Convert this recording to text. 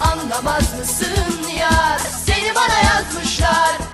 anlamaz mısın yar? Seni bana yazmışlar.